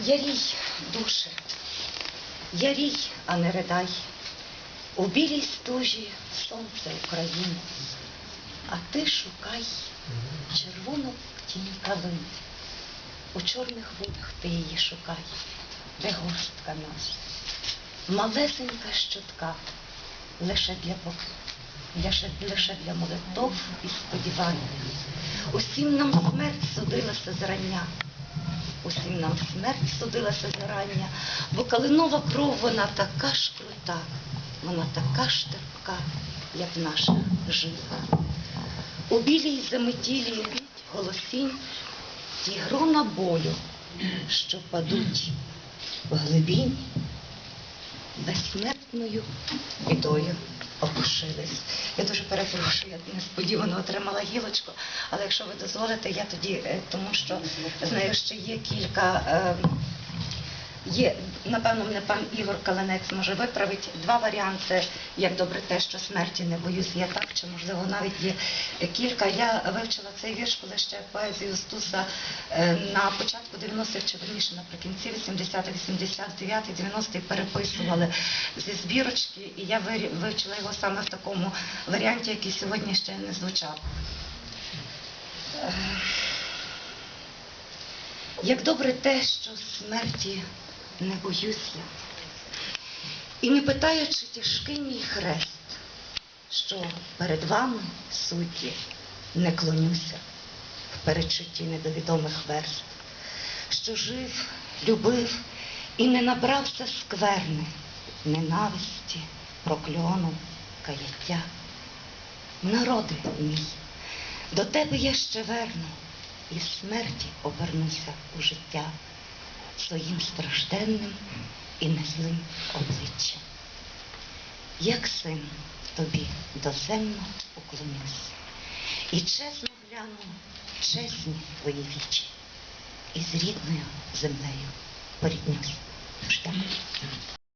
Ярій, душе, ярій, а не ридай. У білій стужі сонце України, а ти шукай червону тінь калини. У чорних водах ти її шукай, де горстка наша. Малесенька щотка, лише для лише, лише для молитов і сподівань. Усім нам смерть судилася зрання, усім нам смерть судилася зарання, бо калинова кров вона така ж крута, вона така ж терпка, як наша жива. У білій заметілі голосінь ті грона болю, що падуть в глибінь, безсмертною бідою опушились. Перепрошую, несподівано отримала гілочку, але якщо ви дозволите, я тоді, е, тому що знаю, що є кілька. Є, напевно, мене пан Ігор Каланець може виправити два варіанти, як добре те, що смерті не боюсь, я так, чи можливо навіть є кілька. Я вивчила цей вірш, коли ще поезію Стуса е, на початку 90-х, чи верніше наприкінці 80-х, 89-х, 90-х переписували зі збірочки, і я вивчила його саме в такому варіанті, який сьогодні ще не звучав. Е, Як добре те, що смерті не боюсь я. І не питаючи тяжкий мій хрест, що перед вами судді не клонюся в перечутті недовідомих верст, що жив, любив і не набрався скверни, ненависті, прокльону, каяття. Народи мій, до тебе я ще верну, і смерті обернуся у життя своїм стражденним і незлим обличчям. Як син тобі доземно уклонився, і чесно глянув чесні твої вічі, і з рідною землею поріднюсь.